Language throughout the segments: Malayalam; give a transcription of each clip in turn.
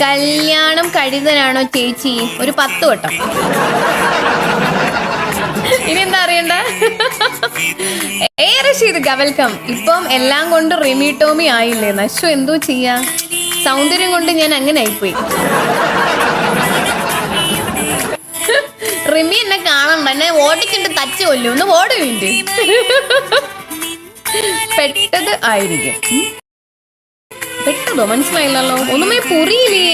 കല്യാണം കഴുതനാണോ ചേച്ചി? ഒരു പത്ത് വട്ടം. ഇനി എന്താ അറിയണ്ട? ഏറെ ചെയ്ത് വെൽക്കം ഇപ്പം എല്ലാം കൊണ്ട് റിമി ടോമി ആയില്ലേ? നശു എന്തോ ചെയ്യാ? സൗന്ദര്യം കൊണ്ട് ഞാൻ അങ്ങനെ ആയിപ്പോയി. റിമി എന്നെ കാണണ്ട എന്നെ ഓടിച്ചിട്ട് തച്ച് കൊല്ലു. ഒന്ന് ഓട് പെട്ടത് ആയിരിക്കും. പെട്ടതോ മനസ്സിലായില്ലല്ലോ. ഒന്നുമേ പുറിയില്ലേ?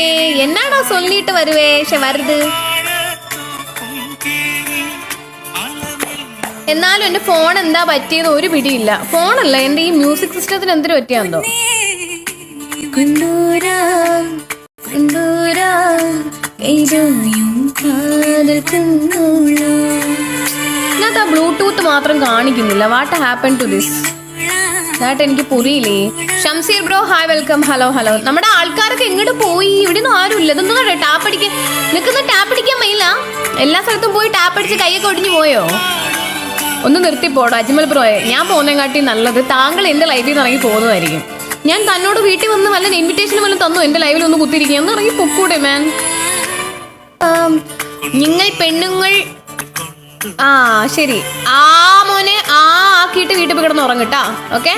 എന്നാടാ ചൊല്ലിട്ട് വരുവേ? പക്ഷെ വരുത് എന്നാലും എന്റെ ഫോൺ എന്താ പറ്റിയത് ഒരു പിടിയില്ല. ഫോണല്ല എന്റെ ഈ മ്യൂസിക് സിസ്റ്റത്തിന് എന്തിനു പറ്റിയാന്തോ. ഇതിനകത്ത് ആ ബ്ലൂടൂത്ത് മാത്രം കാണിക്കുന്നില്ല. വാട്ട് ഹാപ്പൻ ടു ദിസ് ഇതായിട്ട് എനിക്ക് പുറിയില്ലേ? Shamseer bro hi welcome hello hello നമ്മുടെ ആൾക്കാരൊക്കെ എങ്ങോട്ട് പോയി? ഇവിടെ ആരും ഇല്ല ഇതൊന്നും ടാപ്പ് അടിക്കാൻ നിൽക്കുന്ന ടാപ്പ് അടിക്കാൻ വയ്യില്ല? എല്ലാ സ്ഥലത്തും പോയി ടാപ്പ് അടിച്ച് കൈയൊക്കെ ഒടിഞ്ഞു പോയോ? ഒന്ന് നിർത്തി നിർത്തിപ്പോടോ അജ്മൽ ബ്രോയെ. ഞാൻ പോകുന്നതിനെക്കാട്ടി നല്ലത് താങ്കൾ എന്റെ ലൈഫിൽ നിന്ന് ഇറങ്ങി പോകുന്നതായിരിക്കും. ഞാൻ തന്നോട് വീട്ടിൽ വന്ന് വല്ല ഇൻവിറ്റേഷൻ വല്ലതും തന്നു? എന്റെ ലൈവിൽ ഒന്ന് കുത്തിയിരിക്കുക. ഒന്ന് ഇറങ്ങി പൊക്കൂടെ മാൻ നിങ്ങൾ പെണ്ണുങ്ങൾ ആ ശരി. ആ മോനെ ആ ആക്കിയിട്ട് വീട്ടിൽ പോയി കിടന്ന് ഉറങ്ങട്ടാ ഓക്കെ?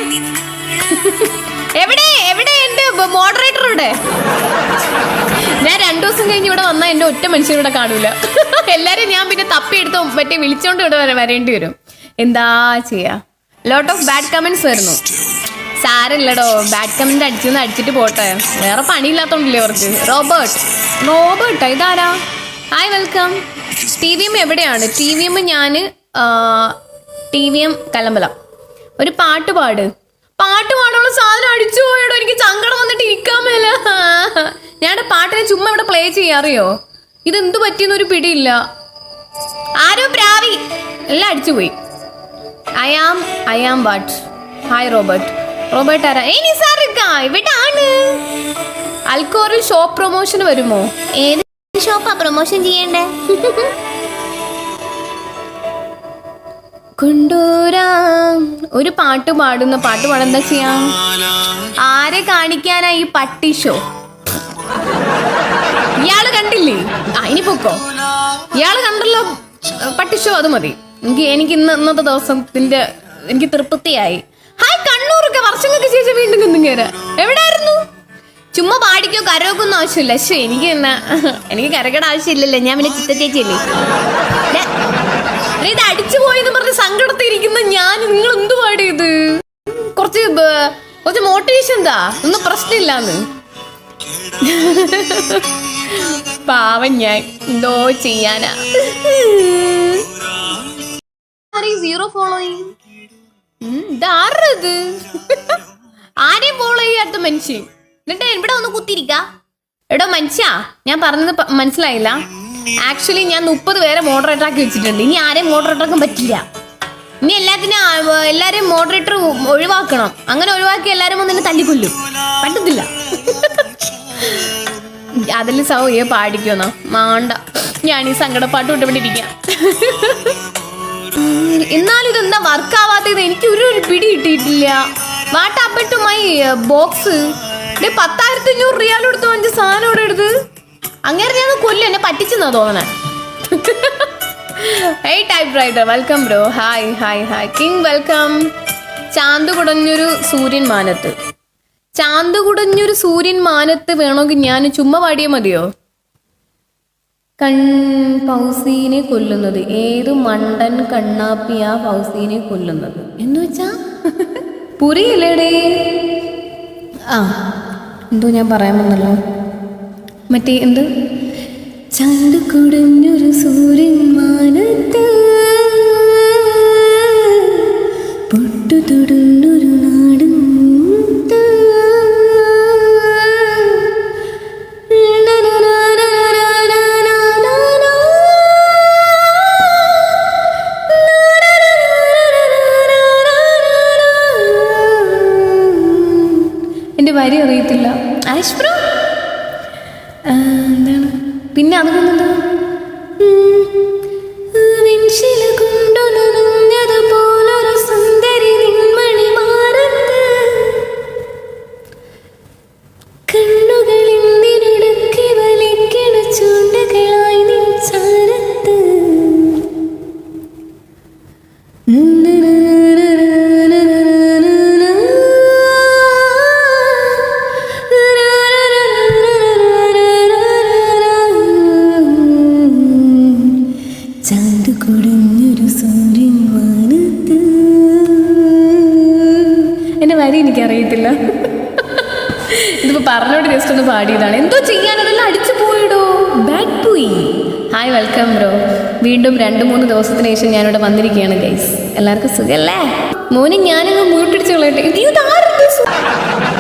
എവിടെ? എവിടെ എന്റെ മോഡറേറ്റർ ഇവിടെ? ഞാൻ രണ്ടു ദിവസം കഴിഞ്ഞ് ഇവിടെ വന്നാൽ എന്റെ ഒറ്റ മനുഷ്യൻ ഇവിടെ കാണൂല. എല്ലാരും ഞാൻ പിന്നെ തപ്പിയെടുത്ത് മറ്റേ വിളിച്ചോണ്ട് ഇവിടെ വരെ വരേണ്ടി വരും. എന്താ ചെയ്യാ? ലോട്ട് ഓഫ് ബാഡ് കമന്റ്സ് വരുന്നു. സാരല്ലടോ ബാഡ് കമന്റ് അടിച്ചെന്ന് അടിച്ചിട്ട് പോട്ടെ. വേറെ പണിയില്ലാത്തോണ്ടല്ലേ അവർക്ക് റോബർട്ട്. റോബർട്ട് ഇതാരാ? Hi welcome T V M എവിടെയാണ്? ടി വി എം ഞാൻ ടി വി എം കലമ്പല. ഒരു പാട്ട് പാട്. പാട്ട് പാടാനുള്ള സാധനം അടിച്ചു പോയടോ എനിക്ക് സങ്കടം വന്നിട്ട് ഇരിക്കാൻ മേല. ഞാൻ പാട്ടിനെ ചുമ്മാ ഇവിടെ പ്ലേ ചെയ്യാറിയോ എന്ത് പറ്റിയെന്നൊരു പിടിയില്ല. ആരോ പ്രാവി. എല്ലാം അടിച്ചുപോയി I am I am what hi Robert Robert ആരാ? ഏ നിസാറിക്ക ഇവിടാണ്. അൽക്കോറിൽ ഷോപ്പ് പ്രൊമോഷൻ വരുമോ? ഏത് ഷോപ്പാ പ്രൊമോഷൻ ചെയ്യണ്ടേ? കൊണ്ടൂരാം. ഒരു പാട്ട് പാടുന്ന പാട്ട് പാടാൻ ചെയ്യാം? ആരെ കാണിക്കാനാ ഈ പട്ടി ഷോ? ഇയാൾ കണ്ടില്ലേ? ഇനി പൊക്കോ. ഇയാൾ കണ്ടല്ലോ പട്ടി ഷോ അത് മതി. എനിക്ക് എനിക്ക് ഇന്ന് ഇന്നത്തെ ദിവസത്തിന്റെ എനിക്ക് തൃപ്തിയായി. ഹായ് കണ്ണൂറൊക്കെ വർഷങ്ങൾക്ക് ശേഷം വീണ്ടും കുന്നുകേര എവിടെയായിരുന്നു പാടിക്കോ കരവൊക്കൊന്നും ആവശ്യമില്ല. പക്ഷെ എനിക്ക് എന്നാ എനിക്ക് കരകട ആവശ്യമില്ലല്ലോ. ഞാൻ പിന്നെ ചിത്ത ചേച്ചിയല്ലേ? ഇത് അടിച്ചു പോയെന്ന് പറഞ്ഞ് സങ്കടത്തിരിക്കുന്ന ഞാൻ നിങ്ങൾ എന്ത് പാടിയത് കുറച്ച് കുറച്ച് മോട്ടിവേഷൻ എന്താ ഒന്നും പ്രശ്നമില്ലാന്ന്. പാവം ഞാൻ. എന്തോ ചെയ്യാനാ. സീറോ ഫോളോയിങ് ഇതാരത് ആരെയും ഫോളോ ചെയ്യാത്ത മനുഷ്യൻ. എന്നിട്ട് ഇവിടെ ഒന്ന് കുത്തിരിക്ക എടോ മനുഷ്യ ഞാൻ പറഞ്ഞത് മനസ്സിലായില്ല. ആക്ച്വലി ഞാൻ മുപ്പത് പേരെ മോഡറേറ്റർ ആക്കി വെച്ചിട്ടുണ്ട്. ഇനി ആരെയും മോഡറേറ്റർ ആക്കാൻ പറ്റില്ല ഇനി എല്ലാത്തിനും എല്ലാരെയും മോഡറേറ്റർ ഒഴിവാക്കണം. അങ്ങനെ ഒഴിവാക്കി എല്ലാരും ഒന്ന് എന്നെ തല്ലിക്കൊല്ലും. പറ്റത്തില്ല. അതിൽ സൗ ഏ പാടിക്കുമെന്നോ മാണ്ട. ഞാൻ ഈ സങ്കടപ്പാട്ട് വിട്ടുപിടിക്കാം എന്നാലും ഇതെന്താ വർക്ക് ആവാത്തത് എനിക്ക് ഒരു പിടി കിട്ടിയിട്ടില്ല. വാട്ട് ടു മൈ ബോക്സ് പത്തായിരത്തി അഞ്ഞൂറ് റിയാൽ എടുത്തു അഞ്ച് സാധനം ഇവിടെ എടുത്ത്? അങ്ങനെ ഞാൻ കൊല്ലു എന്നെ പറ്റിച്ചെന്നാ തോന്നണേ. Hey type rider welcome bro hi hi hi king welcome ചാന്ത് കുടഞ്ഞൊരു സൂര്യൻ മാനത്ത്. ചാന്ത് കുടഞ്ഞൊരു സൂര്യൻ മാനത്ത് വേണമെങ്കിൽ ഞാൻ ചുമ്മാ പാടിയാൽ മതിയോ? കൺ ഫൗസീനെ കൊല്ലുന്നത്. ഏത് മണ്ടൻ കണ്ണാപ്പിയാ ഫൗസീനെ കൊല്ലുന്നത്? എന്ന് വെച്ചാ? പുരിയില്ലേടേ ആ. എന്തോ ഞാൻ പറയാൻ വന്നല്ലോ. മറ്റേ എന്ത്? ചാണ്ട് കുടഞ്ഞൊരു സൂര്യൻ അറിയത്തില്ല. ആഷ് ബ്രോ എന്താണ്? പിന്നെ അത് എനിക്കറിയത്തില്ല. ഇതിപ്പോ പറഞ്ഞോട് ജസ്റ്റ് ഒന്ന് പാടിയതാണ്. എന്തോ ചെയ്യാൻ അതെല്ലാം അടിച്ചു പോയിടോ. ബാക്ക് പോയി ഹായ് വെൽക്കം ബ്രോ വീണ്ടും രണ്ട് മൂന്ന് ദിവസത്തിന് ശേഷം ഞാനിവിടെ വന്നിരിക്കുകയാണ് ഗൈസ് എല്ലാവർക്കും സുഖല്ലേ? മോനെ ഞാനങ്ങ് മുഴുട്ടിടിച്ച് കളയട്ടെ.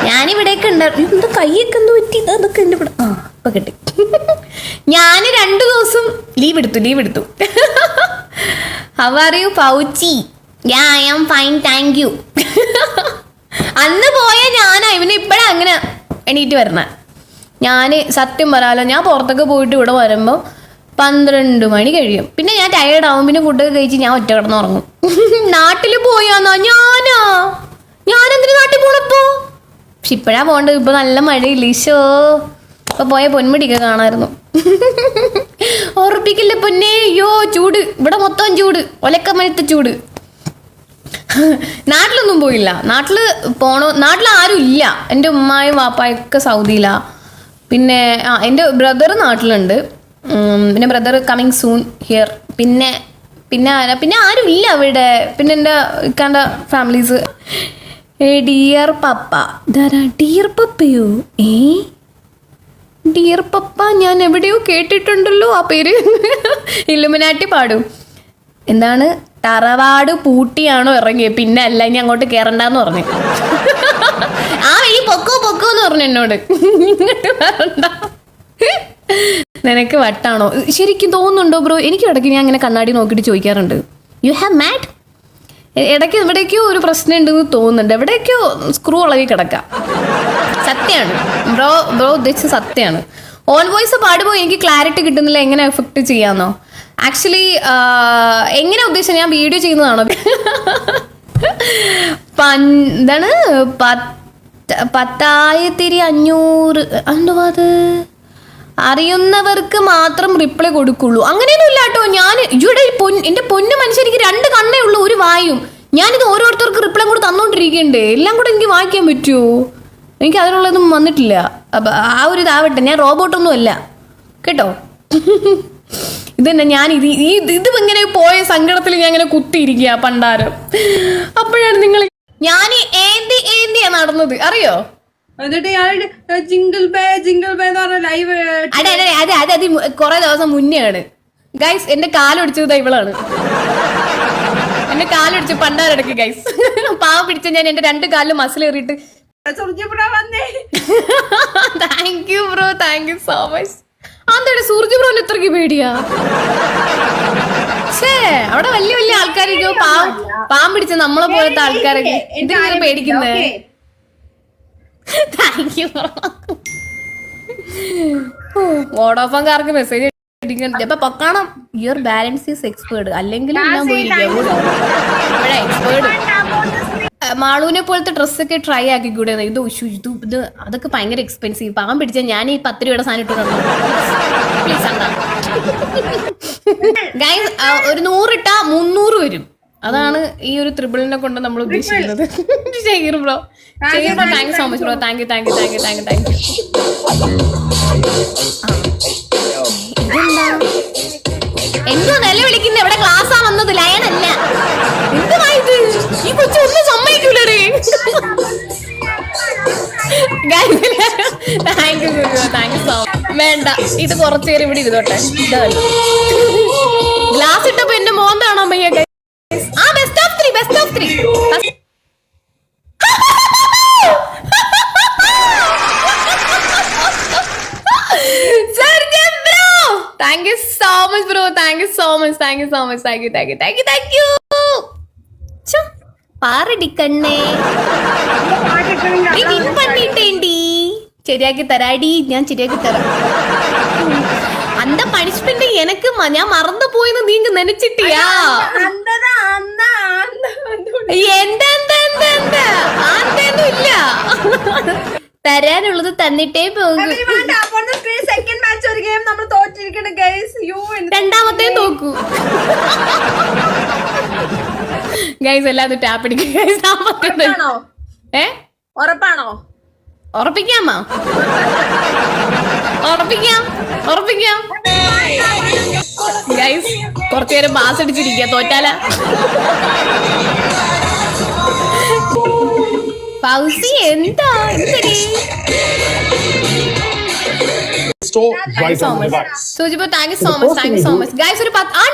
ഞാനിവിടെയൊക്കെ ഉണ്ടായിരുന്നു എന്താ കൈയൊക്കെ എന്തോ പറ്റി? അതൊക്കെ എന്റെ ഇവിടെ ആ ഇപ്പം കിട്ടി. ഞാൻ രണ്ട് ദിവസം ലീവ് എടുത്തു ലീവ് എടുത്തു. How are you പൗച്ചി? I am fine thank you അന്ന് പോയ ഞാനാ ഇവന് ഇപ്പഴാ അങ്ങനെ എണീറ്റ് വരണേ. ഞാൻ സത്യം പറയാലോ ഞാൻ പുറത്തൊക്കെ പോയിട്ട് ഇവിടെ വരുമ്പോൾ പന്ത്രണ്ട് മണി കഴിയും. പിന്നെ ഞാൻ ടയേർഡ് ആവും പിന്നെ ഫുഡൊക്കെ കഴിച്ച് ഞാൻ ഒറ്റ കിടന്ന് ഉറങ്ങും. നാട്ടിൽ പോയാന്നോ ഞാനാ? ഞാനെന്തിനു നാട്ടിൽ പോണപ്പോ പക്ഷെ ഇപ്പഴാ പോണ്ടത് ഇപ്പൊ നല്ല മഴയില്ല ഈശോ. ഇപ്പൊ പോയ പൊന്മുടിയൊക്കെ കാണായിരുന്നു. ഓർപ്പിക്കില്ല പൊന്നേ അയ്യോ ചൂട്. ഇവിടെ മൊത്തം ചൂട് ഒലക്കമനത്തെ ചൂട്. നാട്ടിലൊന്നും പോയില്ല. നാട്ടിൽ പോണോ നാട്ടിൽ ആരും ഇല്ല. എന്റെ ഉമ്മായും വാപ്പായും ഒക്കെ സൗദിയിലാ. പിന്നെ ആ എന്റെ ബ്രദർ നാട്ടിലുണ്ട്. പിന്നെ ബ്രദർ കമ്മിങ് സൂൺ ഹിയർ പിന്നെ പിന്നെ ആരാ? പിന്നെ ആരും ഇല്ല അവിടെ. പിന്നെ എന്റെ ഇക്കാന്റെ ഫാമിലീസ് ഏ ഡിയർ പപ്പ ധാരാ ഡിയർ പപ്പയോ ഏ? ഡിയർ പപ്പ ഞാൻ എവിടെയോ കേട്ടിട്ടുണ്ടല്ലോ ആ പേര്. ഇല്ലുമിനാട്ടി പാടും. എന്താണ്? തറവാട് പൂട്ടിയാണോ ഇറങ്ങിയത് പിന്നെ അല്ല ഇനി അങ്ങോട്ട് കയറണ്ടെന്ന് പറഞ്ഞു. ആ വഴി പൊക്കോ പൊക്കോ എന്ന് പറഞ്ഞു എന്നോട്. ഇങ്ങോട്ട് വരണ്ട നിനക്ക് വട്ടാണോ? ശരിക്കും തോന്നുന്നുണ്ടോ ബ്രോ? എനിക്ക് ഇടയ്ക്ക് ഞാൻ അങ്ങനെ കണ്ണാടി നോക്കിയിട്ട് ചോദിക്കാറുണ്ട്. യു ഹാവ് മാറ്റ് ഇടയ്ക്ക് എവിടേക്കോ ഒരു പ്രശ്നം ഉണ്ടെന്ന് തോന്നുന്നുണ്ട്. എവിടേക്കോ സ്ക്രൂ ഇളകി കിടക്കാം. സത്യമാണ്. ബ്രോ ബ്രോ ഉദ്ദേശിച്ച സത്യമാണ്. ഓൺ വോയിസ് പാടുമ്പോൾ എനിക്ക് ക്ലാരിറ്റി കിട്ടുന്നില്ല. എങ്ങനെ എഫക്ട് ചെയ്യാന്നോ? ആക്ച്വലി എങ്ങനെ ഉദ്ദേശിച്ചത്? ഞാൻ വീഡിയോ ചെയ്യുന്നതാണോ? പൻ- എന്താണ്? പത്ത് പത്തായിരത്തി അഞ്ഞൂറ് എന്തുവാ അത്? അറിയുന്നവർക്ക് മാത്രം റിപ്ലൈ കൊടുക്കുള്ളൂ. അങ്ങനെയൊന്നും ഇല്ല കേട്ടോ. ഞാൻ ഇവിടെ പൊൻ എന്റെ പൊന്നു എനിക്ക് രണ്ട് കണ്ണേ ഉള്ളൂ ഒരു വായും. ഞാനിത് ഓരോരുത്തർക്ക് റിപ്ലൈ കൂടെ തന്നോണ്ടിരിക്കണ്ടേ? എല്ലാം കൂടെ എനിക്ക് വായിക്കാൻ പറ്റുമോ? എനിക്ക് അതിനുള്ളതൊന്നും വന്നിട്ടില്ല. അപ്പൊ ആ ഒരു ഇതാവട്ടെ. ഞാൻ റോബോട്ടൊന്നും അല്ല കേട്ടോ? ഇതന്നെ ഞാൻ ഇത് ഈ ഇത് ഇങ്ങനെ പോയ സങ്കടത്തിൽ ഞാൻ ഇങ്ങനെ കുത്തിയിരിക്കുക പണ്ടാരം. അപ്പോഴാണ് നിങ്ങൾ ഞാൻ ഏന്തി ഏന്തിയാ നടന്നത്? അറിയോ? എന്നിട്ട് ജിങ്കിൾ ബേ ബേ എന്ന് പറഞ്ഞ ലൈവ് അതെ അതെ അതെ അതെ അത് കുറെ ദിവസം മുന്നേ ആണ് ഗൈസ് എന്റെ കാലൊടിച്ചത് ഇവളാണ്. എന്റെ കാലൊടിച്ച് പണ്ടാരടക്ക് ഗൈസ് പാവ പിടിച്ച ഞാൻ എന്റെ രണ്ട് കാലിലും മസിൽ ഏറിയിട്ട് വന്നേ. Thank you bro thank you so much അന്താണ് Suraj ബ്രോന് ഇത്രക്ക് പേടിയാ? ഛേ അവിടെ വലിയ വലിയ ആൾക്കാരൊക്കെ പാവം പാവം പിടിച്ച നമ്മളെ പോലത്തെ ആൾക്കാരൊക്കെ എന്തിനാണ് പേടിക്കുന്നേ? താങ്ക് യു വോഡോഫോൺകാർക്ക് മെസ്സേജ് അപ്പൊ പൊക്കണം. യുവർ ബാലൻസ് ഈസ് എക്സ്പേർട്ട് അല്ലെങ്കിൽ ഞാൻ പോയിരിക്കും. ഇവിടെ എക്സ്പേർട്ട് മാളൂനെ പോലത്തെ ഡ്രസ്സൊക്കെ ട്രൈ ആക്കി കൂടെ ഇത് ഇത് ഇത് അതൊക്കെ ഭയങ്കര എക്സ്പെൻസീവ് പാവം പിടിച്ച ഞാൻ ഈ പത്ത് രൂപയുടെ സാധനം ഇട്ടു പ്ലീസ് ഗൈസ് ഒരു നൂറിട്ട മുന്നൂറ് വരും. അതാണ് ഈ ഒരു ത്രിബിളിനെ കൊണ്ട് നമ്മൾ ഉദ്ദേശിക്കുന്നത്. Share bro share bro thank you so much bro thank you thank you thank you thank you thank you ഇതെന്താ? എന്തോ നില എവിടെ ഇവിടെ ക്ലാസ്സാ വേണ്ട ഇത് കുറച്ചു നേരം ഇവിടെ ഇരുന്നോട്ടെ ഗ്ലാസ് ഇട്ടപ്പോ എന്റെ മോന്താണോ അമ്മയ്യ ആ best of three best of three Sergeant bro! Thank you so much, bro. Thank you so much. Thank you so much. Thank you. Thank you. Thank you. Thank you. ச்சோ, പാറടി കണ്ണേ നീ വിൻ பண்ணிட்டேன்டி ശരിയാക്കി തരാടി ഞാൻ ശരിയാക്കി തരാം. അന്ത പണിഷ്മെന്റ് എനക്ക് ഞാൻ മറന്നു പോയെന്ന് നീങ്ക് നനച്ചിട്ടിയാ? ഇല്ല. തരാനുള്ളത് തന്നിട്ടേ പോകും. രണ്ടാമത്തെ നോക്കൂ ഗൈസ് എല്ലാം ടാപ്പ് അടിക്കും ഗൈസ് ഏ? ഉറപ്പാണോ? ഉറപ്പിക്കാമോ? ഉറപ്പിക്കാം ഉറപ്പിക്കാം. ഗൈസ് കുറച്ചു നേരം മാസ് അടിച്ചിരിക്കുക തോറ്റാല. പൗസി എന്താ? So much thank you so much thank you so much guys ഒരു പത്ത് ആ